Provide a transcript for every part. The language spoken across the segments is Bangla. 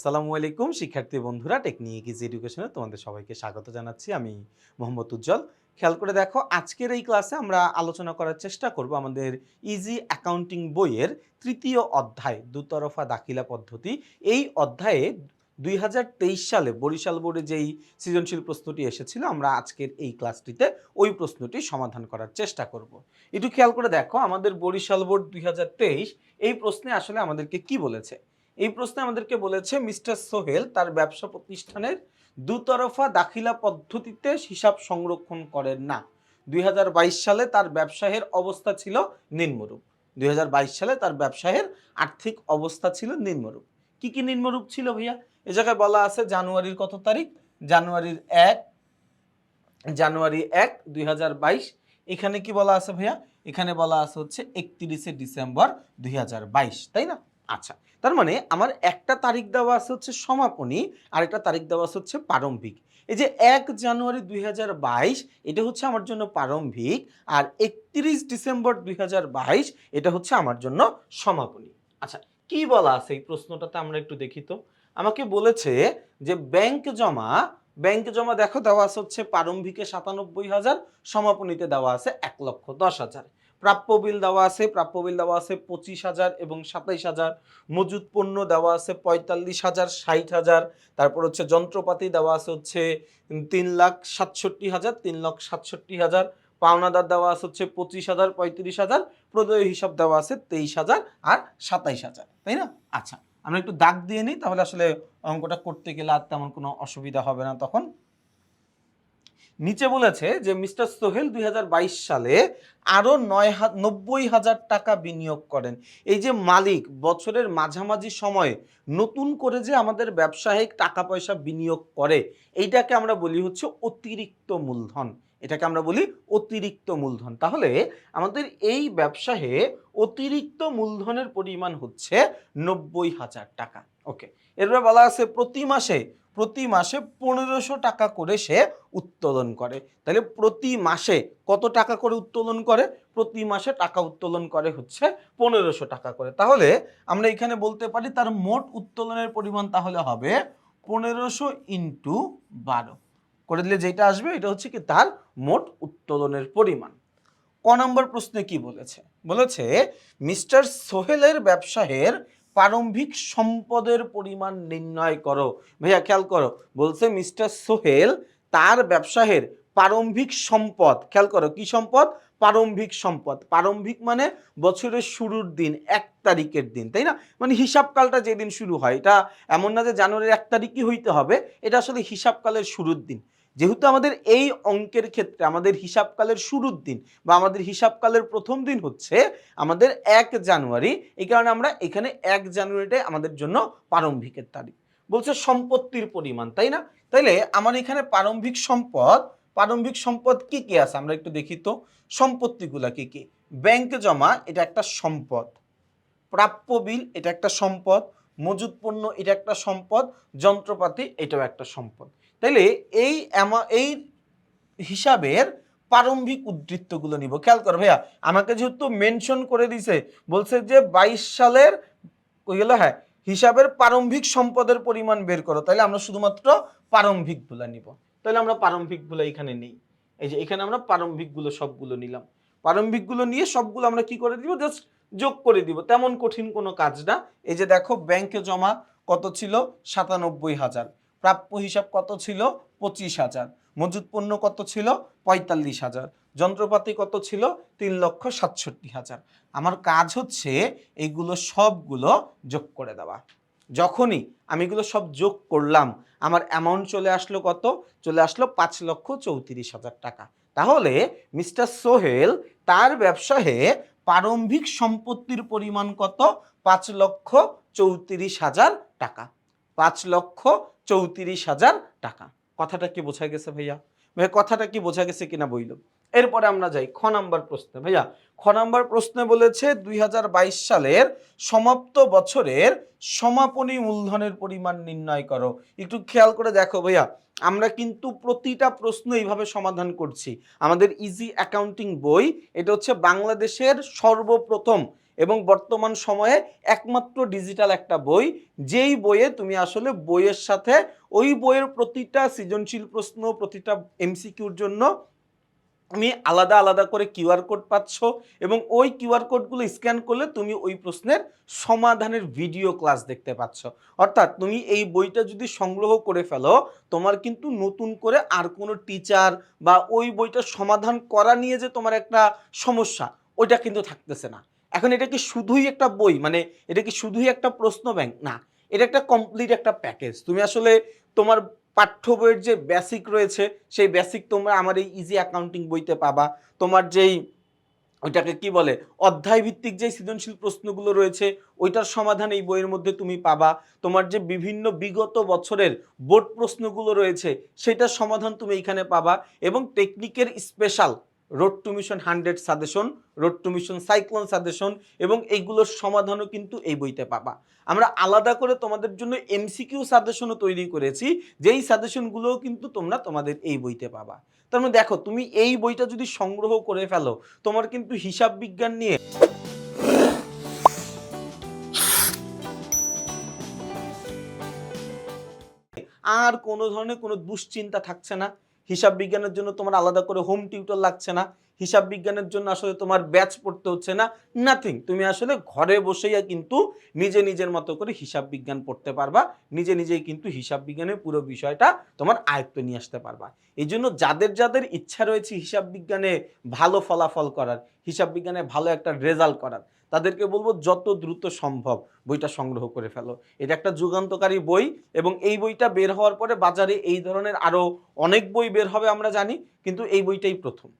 আসসালামু আলাইকুম, শিক্ষার্থী বন্ধুরা। টেকনিক ইজ এডুকেশনে তোমাদের সবাইকে স্বাগত জানাচ্ছি। আমি মোহাম্মদ উজ্জ্বল। খেয়াল করে দেখো, আজকের এই ক্লাসে আমরা আলোচনা করার চেষ্টা করব আমাদের ইজি অ্যাকাউন্টিং বইয়ের তৃতীয় অধ্যায়, দুতরফা দাখিলা পদ্ধতি। এই অধ্যায়ে দুই হাজার তেইশ সালে বরিশাল বোর্ডে যেই সৃজনশীল প্রশ্নটি এসেছিল, আমরা আজকের এই ক্লাসটিতে ওই প্রশ্নটি সমাধান করার চেষ্টা করব। একটু খেয়াল করে দেখো, আমাদের বরিশাল বোর্ড দুই হাজার তেইশ, এই প্রশ্নে আসলে আমাদেরকে কি বলেছে? এই প্রশ্নে আমাদেরকে বলেছে, মিস্টার সোহেল তার ব্যবসা প্রতিষ্ঠানের দুতরফা দাখিলা পদ্ধতিতে হিসাব সংরক্ষণ করেন না। দুই হাজার বাইশ সালে তার ব্যবসায়ের অবস্থা ছিল নিম্নরূপ। দুই হাজার বাইশ সালে তার ব্যবসায়ের আর্থিক অবস্থা ছিল নিম্নরূপ। কি কি নিম্নরূপ ছিল ভাইয়া? এ জায়গায় বলা আছে জানুয়ারির কত তারিখ? জানুয়ারির এক, জানুয়ারি এক, দুই এখানে কি বলা আছে ভাইয়া? এখানে বলা আছে হচ্ছে একত্রিশে ডিসেম্বর দুই হাজার বাইশ, তাই না? আচ্ছা তার মানে আমার একটা তারিখ দেওয়া আছে হচ্ছে সমাপনী আর একটা তারিখ দেওয়া আছে হচ্ছে প্রারম্ভিক। এই যে এক জানুয়ারি দুই হাজার বাইশ, এটা হচ্ছে আমার জন্য প্রারম্ভিক, আর একত্রিশ ডিসেম্বর দুই হাজার বাইশ, এটা হচ্ছে আমার জন্য সমাপনী। আচ্ছা কি বলা আছে এই প্রশ্নটাতে আমরা একটু দেখি তো? আমাকে বলেছে যে ব্যাংক জমা ব্যাংক জমা দেখো দেওয়া আছে হচ্ছে প্রারম্ভিকে সাতানব্বই হাজার, সমাপনীতে দেওয়া আছে এক লক্ষ দশ হাজার। প্রাপ্য বিল দেওয়া আছে, প্রাপ্য বিল দেওয়া আছে পঁচিশ হাজার এবং সাতাইশ হাজার। মজুদ পণ্য দেওয়া আছে পঁয়তাল্লিশ হাজার, ষাট হাজার। তারপর হচ্ছে যন্ত্রপাতি দেওয়া আছে হচ্ছে তিন লাখ সাতষট্টি হাজার, তিন লাখ সাতষট্টি হাজার। পাওনাদার দেওয়া আছে হচ্ছে পঁচিশ হাজার, পঁয়ত্রিশ হাজার। প্রদেয় হিসাব দেওয়া আছে তেইশ হাজার আর সাতাইশ হাজার, তাই না? আচ্ছা আমরা একটু দাগ দিয়ে নিই, তাহলে আসলে অঙ্কটা করতে গেলে আর তেমন কোনো অসুবিধা হবে না তখন। নিচে বলেছে যে মিস্টার সোহেল দুই হাজার বাইশ সালে আরও নয় নব্বই হাজার টাকা বিনিয়োগ করেন। এই যে মালিক, বছরের মাঝামাঝি সময়ে নতুন করে যে আমাদের ব্যবসায়িক টাকা পয়সা বিনিয়োগ করে, এইটাকে আমরা বলি হচ্ছে অতিরিক্ত মূলধন। এটাকে আমরা বলি অতিরিক্ত মূলধন। তাহলে আমাদের এই ব্যবসায়ে অতিরিক্ত মূলধনের পরিমাণ হচ্ছে নব্বই হাজার টাকা। ওকে, এরপরে বলা আছে প্রতি মাসে প্রতি মাসে পনেরোশো টাকা করে সে উত্তোলন করে। তাহলে প্রতি মাসে কত টাকা করে উত্তোলন করে? প্রতি মাসে টাকা উত্তোলন করে হচ্ছে পনেরোশো টাকা করে। তাহলে আমরা এখানে বলতে পারি তার মোট উত্তোলনের পরিমাণ তাহলে হবে পনেরোশো ইন্টু বারো। করে দিলে যেটা আসবে, এটা হচ্ছে কি তার মোট উত্তোলনের পরিমাণ। ক নম্বর প্রশ্নে কি বলেছে? বলেছে, মিস্টার সোহেলের ব্যবসায়ের প্রারম্ভিক সম্পদের পরিমাণ নির্ণয় করো। ভাইয়া, খেয়াল করো, বলছে মিস্টার সোহেল তার ব্যবসায়ের প্রারম্ভিক সম্পদ, খেয়াল করো, কি সম্পদ? প্রারম্ভিক সম্পদ। প্রারম্ভিক মানে বছরের শুরুর দিন, এক তারিখের দিন, তাই না? মানে হিসাবকালটা যেদিন শুরু হয়, এটা এমন না যে জানুয়ারির এক তারিখই হইতে হবে, এটা আসলে হিসাবকালের শুরুর দিন। যেহেতু আমাদের এই অঙ্কের ক্ষেত্রে আমাদের হিসাবকালের শুরুর দিন বা আমাদের হিসাবকালের প্রথম দিন হচ্ছে আমাদের এক জানুয়ারি, এই কারণে আমরা এখানে এক জানুয়ারিটাই আমাদের জন্য প্রারম্ভিকের তারিখ। বলছে সম্পত্তির পরিমাণ, তাই না? তাইলে আমার এখানে প্রারম্ভিক সম্পদ প্রারম্ভিক সম্পদ কি কি আছে? আমরা একটু দেখি তো। সম্পত্তিগুলা কি কি? ব্যাংক জমা, এটা একটা সম্পদ। প্রাপ্য বিল, এটা একটা সম্পদ। মজুদ পণ্য, এটা একটা সম্পদ। যন্ত্রপাতি, এটাও একটা সম্পদ। তাইলে এই এই হিসাবের প্রারম্ভিক উদ্ধৃত্তগুলো নিব। খেয়াল কর ভাইয়া, আমাকে যেহেতু মেনশন করে দিছে, বলছে যে বাইশ সালের কই গেল হ্যাঁ হিসাবের প্রারম্ভিক সম্পদের পরিমাণ বের করো। তাহলে আমরা শুধুমাত্র প্রারম্ভিকগুলো নিব। তাহলে আমরা প্রারম্ভিকগুলো এখানে নেই। এই যে এখানে আমরা প্রারম্ভিকগুলো সবগুলো নিলাম। প্রারম্ভিকগুলো নিয়ে সবগুলো আমরা কি করে দিব? জাস্ট যোগ করে দিব। তেমন কঠিন কোনো কাজ না। এই যে দেখো ব্যাংকে জমা কত ছিল? সাতানব্বই হাজার। প্রাপ্য হিসাব কত ছিল? পঁচিশ হাজার। মজুদ পণ্য কত ছিল? পঁয়তাল্লিশ হাজার। যন্ত্রপাতি কত ছিল? তিন লক্ষ সাতষট্টি হাজার। আমার কাজ হচ্ছে এইগুলো সবগুলো যোগ করে দেওয়া। যখনই আমি এগুলো সব যোগ করলাম, আমার অ্যামাউন্ট চলে আসলো কত? চলে আসলো পাঁচ লক্ষ চৌত্রিশ হাজার টাকা। তাহলে মিস্টার সোহেল, তার ব্যবসায়ে প্রারম্ভিক সম্পত্তির পরিমাণ কত? পাঁচ লক্ষ চৌত্রিশ হাজার টাকা। পাঁচ লক্ষ চৌত্রিশ হাজার টাকা। কথাটা কি বোঝা গেছে ভাইয়া? ভাইয়া, কথাটা কি বোঝা গেছে কিনা বইল? এরপরে আমরা যাই খ নাম্বার প্রশ্নে। ভাইয়া, খ নাম্বার প্রশ্নে বলেছে দুই হাজার বাইশ সালের সমাপ্ত বছরের সমাপনী মূলধনের পরিমাণ নির্ণয় করো। একটু খেয়াল করে দেখো ভাইয়া, আমরা কিন্তু প্রতিটা প্রশ্ন এইভাবে সমাধান করছি। আমাদের ইজি অ্যাকাউন্টিং বই, এটা হচ্ছে বাংলাদেশের সর্বপ্রথম এবং বর্তমান সময়ে একমাত্র ডিজিটাল একটা বই। যেই বইয়ে তুমি আসলে বইয়ের সাথে ওই বইয়ের প্রতিটা সৃজনশীল প্রশ্ন, প্রতিটা এমসিকিউর জন্য তুমি আলাদা আলাদা করে কিউআর কোড পাচ্ছ এবং ওই কিউআর কোডগুলো স্ক্যান করলে তুমি ওই প্রশ্নের সমাধানের ভিডিও ক্লাস দেখতে পাচ্ছ। অর্থাৎ তুমি এই বইটা যদি সংগ্রহ করে ফেলো, তোমার কিন্তু নতুন করে আর কোনো টিচার বা ওই বইটার সমাধান করা নিয়ে যে তোমার একটা সমস্যা, ওইটা কিন্তু থাকতেছে না। এখন এটা কি শুধুই একটা বই? মানে এটা কি শুধুই একটা প্রশ্ন ব্যাংক না, এটা একটা কমপ্লিট একটা প্যাকেজ তুমি আসলে তোমার পাঠ্য বইয়ের যে বেসিক রয়েছে, সেই বেসিক তোমরা আমার এই ইজি অ্যাকাউন্টিং বইতে পাবা। তোমার যেই ওইটাকে কি বলে অধ্যায় ভিত্তিক যে সৃজনশীল প্রশ্নগুলো রয়েছে, ওইটার সমাধান এই বইয়ের মধ্যে তুমি পাবা। তোমার যে বিভিন্ন বিগত বছরের বোর্ড প্রশ্নগুলো রয়েছে, সেটার সমাধান তুমি এইখানে পাবা। এবং টেকনিকের special road to mission hundred suggestion road to mission cyclone suggestion এবং এইগুলোর সমাধানও কিন্তু এই বইতে পাবা। আমরা আলাদা করে তোমাদের জন্য এমসিকিউ সাজেশনও তৈরি করেছি, যেই সাজেশনগুলোও কিন্তু তোমরা তোমাদের এই বইতে পাবা। তার মানে দেখো, তুমি এই বইটা যদি সংগ্রহ করে ফেলো, তোমার কিন্তু হিসাব বিজ্ঞান নিয়ে আর কোনো ধরনের কোনো দুশ্চিন্তা থাকছে না। হিসাব বিজ্ঞানের জন্য তোমার আলাদা করে হোম টিউটর লাগছে না। হিসাব বিজ্ঞানের জন্য আসলে তোমার ব্যাচ পড়তে হচ্ছে না নাথিং তুমি আসলে ঘরে বসেই কিন্তু নিজে নিজের মতো করে হিসাব বিজ্ঞান পড়তে পারবা, নিজে নিজেই কিন্তু হিসাব বিজ্ঞানের পুরো বিষয়টা তোমার আয়ত্ত নিয়ে আসতে পারবা। এই জন্য যাদের যাদের ইচ্ছা রয়েছে হিসাব বিজ্ঞানে ভালো ফলাফল করার, হিসাব বিজ্ঞানে ভালো একটা রেজাল্ট করার, তাদেরকে বলব যত দ্রুত সম্ভব বইটা সংগ্রহ করে ফেলো। এটা একটা যুগান্তকারী বই এবং এই বইটা বের হওয়ার পরে বাজারে এই ধরনের আরও অনেক বই বের হবে আমরা জানি, কিন্তু এই বইটাই প্রথম।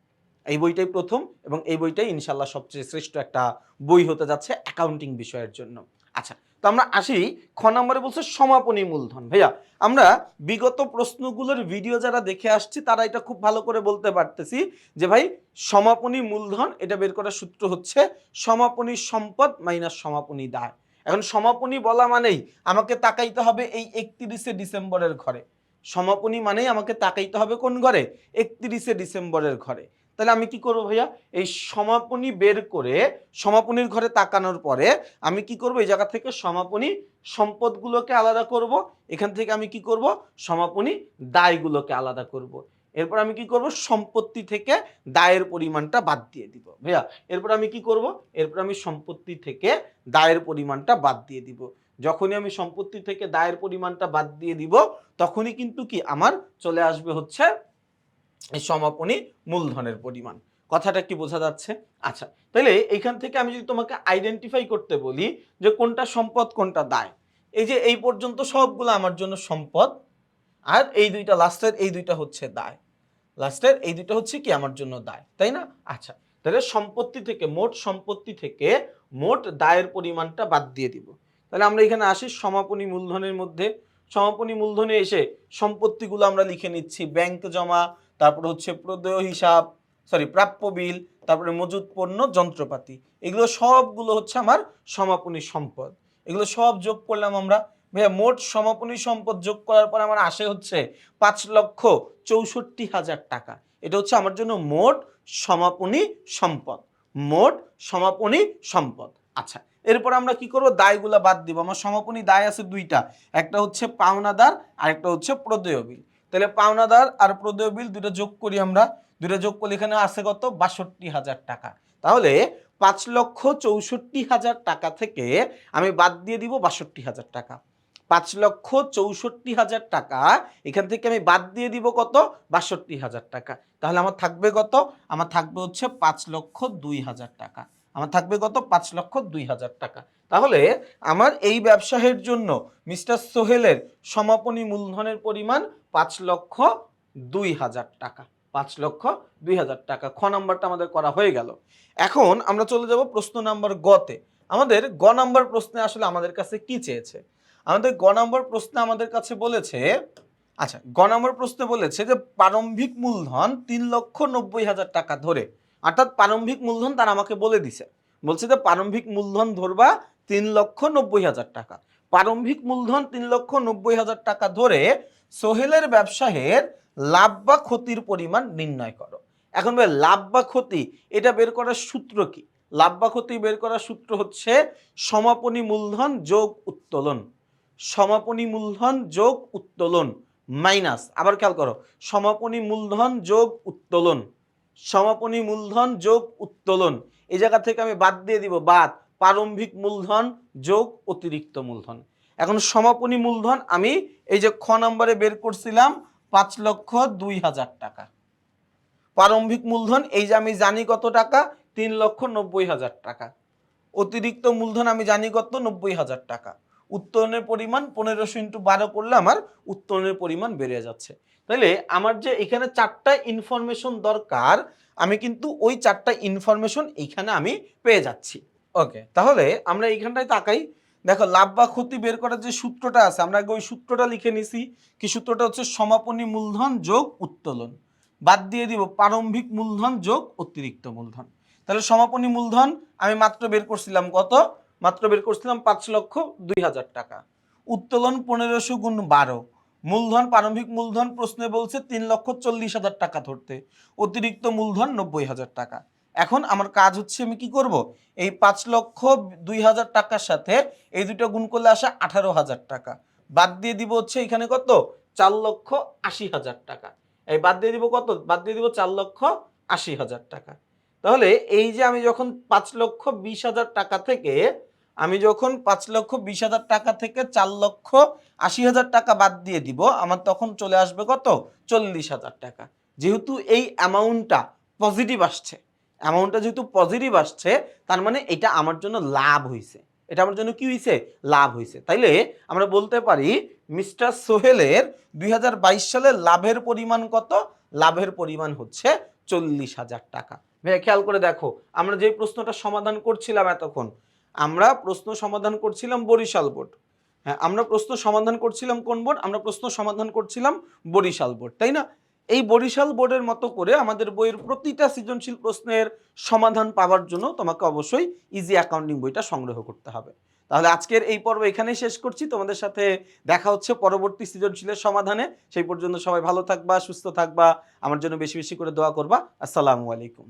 এই বইটাই প্রথম এবং এই বইটাই ইনশাল্লাহ সবচেয়ে শ্রেষ্ঠ একটা বই হতে যাচ্ছে অ্যাকাউন্টিং বিষয়ের জন্য। আচ্ছা তো আমরা আসি খ নম্বরে বলছে সমাপনী মূলধন। ভাইয়া, আমরা বিগত প্রশ্নগুলোর ভিডিও যারা দেখে আসছি, তারা এটা খুব ভালো করে বলতে পারতেছি যে ভাই, সমাপনী মূলধন, এটা বের করার সূত্র হচ্ছে সমাপনী সম্পদ মাইনাস সমাপনী দায়। এখন সমাপনী বলা মানেই আমাকে তাকাইতে হবে এই একত্রিশে ডিসেম্বরের ঘরে। সমাপনী মানেই আমাকে তাকাইতে হবে কোন ঘরে? একত্রিশে ডিসেম্বরের ঘরে। তাহলে আমি কি করব ভাইয়া? এই সমাপনী বের করে সমাপনীর ঘরে তাকানোর পরে আমি কি করব? এই জায়গা থেকে সমাপনী সম্পদগুলোকে আলাদা করব। এখান থেকে আমি কি করব? সমাপনী দায়গুলোকে আলাদা করব। এরপর আমি কি করব? সম্পত্তি থেকে দায়ের পরিমাণটা বাদ দিয়ে দিব, ভাইয়া। এরপর আমি কি করব? এরপর আমি সম্পত্তি থেকে দায়ের পরিমাণটা বাদ দিয়ে দিব। যখনই আমি সম্পত্তি থেকে দায়ের পরিমাণটা বাদ দিয়ে দিব, তখনই কিন্তু কি? আমার চলে আসবে হচ্ছে সমাপনী মূলধনের পরিমাণ। কথাটা কি বোঝা যাচ্ছে? আচ্ছা তাহলে এইখান থেকে আমি যদি তোমাকে আইডেন্টিফাই করতে বলি যে কোনটা সম্পদ, কোনটা দায়। এই যে এই পর্যন্ত সবগুলো আমার জন্য সম্পদ, আর এই দুইটা লাস্টের এই দুইটা হচ্ছে দায়। লাস্টের এই দুইটা হচ্ছে কি? আমার জন্য দায়, তাই না? আচ্ছা তাহলে সম্পত্তি থেকে, মোট সম্পত্তি থেকে মোট দায়ের পরিমাণটা বাদ দিয়ে দিব। তাহলে আমরা এখানে আসি সমাপনী মূলধনের মধ্যে। সমাপনী মূলধনে এসে সম্পত্তিগুলো আমরা লিখে নিচ্ছি ব্যাংক জমা তারপরে হচ্ছে প্রদেয় হিসাব সরি প্রাপ্য বিল, তারপরে মজুদ পণ্য, যন্ত্রপাতি। এগুলো সবগুলো হচ্ছে আমার সমাপনী সম্পদ। এগুলো সব যোগ করলাম আমরা। ভাইয়া, মোট সমাপনী সম্পদ যোগ করার পর আমার আসে হচ্ছে পাঁচ লক্ষ চৌষট্টি হাজার টাকা। এটা হচ্ছে আমার জন্য মোট সমাপনী সম্পদ। মোট সমাপনী সম্পদ। আচ্ছা এরপর আমরা কি করব? দায়গুলো বাদ দিব। আমার সমাপনী দায় আছে দুইটা। একটা হচ্ছে পাওনাদার আর একটা হচ্ছে প্রদেয় বিল। তাহলে পাওনাদার আর প্রদেয় বিল দুটো যোগ করি আমরা। দুটো যোগ করলে এখানে আছে কত? বাষট্টি হাজার টাকা। তাহলে পাঁচ লক্ষ চৌষট্টি হাজার টাকা থেকে আমি বাদ দিয়ে দিব বাষট্টি হাজার টাকা। পাঁচ লক্ষ চৌষট্টি হাজার টাকা, এখান থেকে আমি বাদ দিয়ে দিব কত? বাষট্টি হাজার টাকা। তাহলে আমার থাকবে কত? আমার থাকবে হচ্ছে পাঁচ লক্ষ দুই হাজার টাকা। আমার থাকবে কত? পাঁচ লক্ষ দুই হাজার টাকা। তাহলে আমার এই ব্যবসায়ের জন্য মিস্টার সোহেলের সমাপনী মূলধনের পরিমাণ পাঁচ লক্ষ দুই হাজার টাকা। পাঁচ লক্ষ দুই হাজার টাকা। খ নাম্বারটা আমাদের করা হয়ে গেল। এখন আমরা চলে যাব প্রশ্ন নাম্বার গতে আমাদের গ নাম্বার প্রশ্নে আসলে আমাদের কাছে কি চেয়েছে? আমাদের গ নাম্বার প্রশ্নে আমাদের কাছে বলেছে আচ্ছা গ নাম্বার প্রশ্নে বলেছে যে প্রারম্ভিক মূলধন তিন লক্ষ নব্বই হাজার টাকা ধরে অর্থাৎ প্রারম্ভিক মূলধন তারা আমাকে বলে দিছে। বলছে যে প্রারম্ভিক মূলধন ধরবা তিন লক্ষ নব্বই হাজার টাকা। প্রারম্ভিক মূলধন তিন লক্ষ নব্বই হাজার টাকা ধরে সোহেলের ব্যবসায়ের লাভ বা ক্ষতির পরিমাণ নির্ণয় করো। এখন ভাই, লাভ বা ক্ষতি, এটা বের করার সূত্র কি? লাভ বা ক্ষতি বের করার সূত্র হচ্ছে সমাপনী মূলধন যোগ উত্তোলন। সমাপনী মূলধন যোগ উত্তোলন, মাইনাস। আবার খেয়াল করো, সমাপনী মূলধন যোগ উত্তোলন। সমাপনী মূলধন যোগ উত্তোলন। এই জায়গা থেকে আমি বাদ দিয়ে দিব, বাদ। প্রারম্ভিক মূলধন যোগ অতিরিক্ত মূলধন। এখন সমাপনী মূলধন আমি এই যে খ নম্বরে বের করছিলাম, পাঁচ লক্ষ দুই হাজার টাকা। প্রারম্ভিক মূলধন, এই যে আমি জানি কত টাকা, তিন লক্ষ নব্বই হাজার টাকা। অতিরিক্ত মূলধন আমি জানি কত? নব্বই হাজার টাকা। উত্তোলনের পরিমাণ পনেরোশো ইন্টু বারো করলে আমার উত্তোলনের পরিমাণ বেড়ে যাচ্ছে। তাহলে আমার যে এখানে চারটা ইনফরমেশন দরকার, আমি কিন্তু ওই চারটা ইনফরমেশন এইখানে আমি পেয়ে যাচ্ছি। ওকে তাহলে আমরা এইখানটায় তাকাই। দেখো, লাভ বা ক্ষতি বের করার যে সূত্রটা আছে, আমরা আগে ওই সূত্রটা লিখে নিছি। কি সূত্রটা হচ্ছে? সমাপনী মূলধন যোগ উত্তোলন। বাদ দিয়ে দিব, প্রারম্ভিক মূলধন যোগ অতিরিক্ত মূলধন। তাহলে সমাপনী মূলধন আমি মাত্র বের করছিলাম কত? মাত্র বের করছিলাম পাঁচ লক্ষ দুই হাজার টাকা। উত্তোলন পনেরোশো গুণ বারো। মূলধন, প্রারম্ভিক মূলধন প্রশ্নে বলছে তিন লক্ষ চল্লিশ হাজার টাকা ধরতে। অতিরিক্ত মূলধন নব্বই হাজার টাকা। এখন আমার কাজ হচ্ছে আমি কি করব? এই পাঁচ লক্ষ দুই হাজার টাকার সাথে এই দুটো গুণ করলে আসে আঠারো হাজার টাকা। বাদ দিয়ে দিব হচ্ছে এখানে কত? চার লক্ষ আশি হাজার টাকা। এই বাদ দিয়ে দিব কত? বাদ দিয়ে দিব চার লক্ষ আশি হাজার টাকা। তাহলে এই যে আমি যখন পাঁচ লক্ষ বিশ হাজার টাকা থেকে আমি যখন পাঁচ লক্ষ বিশ হাজার টাকা থেকে চার লক্ষ আশি হাজার টাকা বাদ দিয়ে দিব, আমার তখন চলে আসবে কত? চল্লিশ হাজার টাকা। যেহেতু এই অ্যামাউন্টটা পজিটিভ আসছে অ্যামাউন্টটা যেহেতু পজিটিভ আসছে, তার মানে এটা আমার জন্য লাভ হয়েছে এটা আমার জন্য কি হয়েছে লাভ হয়েছে তাইলে আমরা বলতে পারি, মিস্টার সোহেলের দুই সালের লাভের পরিমাণ কত? লাভের পরিমাণ হচ্ছে চল্লিশ হাজার টাকা। ভাইয়া, খেয়াল করে দেখো, আমরা যে প্রশ্নটা সমাধান করছিলাম এতক্ষণ আমরা প্রশ্ন সমাধান করছিলাম বরিশাল বোর্ড। হ্যাঁ আমরা প্রশ্ন সমাধান করছিলাম কোন বোর্ড? আমরা প্রশ্ন সমাধান করছিলাম বরিশাল বোর্ড, তাই না? এই বরিশাল বোর্ডের মতো করে আমাদের বইয়ের প্রতিটা সৃজনশীল প্রশ্নের সমাধান পাওয়ার জন্য তোমাকে অবশ্যই ইজি অ্যাকাউন্টিং বইটা সংগ্রহ করতে হবে। তাহলে আজকের এই পর্ব এখানেই শেষ করছি। তোমাদের সাথে দেখা হচ্ছে পরবর্তী সৃজনশীলের সমাধানে। সেই পর্যন্ত সবাই ভালো থাকবা, সুস্থ থাকবা, আমার জন্য বেশি বেশি করে দোয়া করবা। আসসালামু আলাইকুম।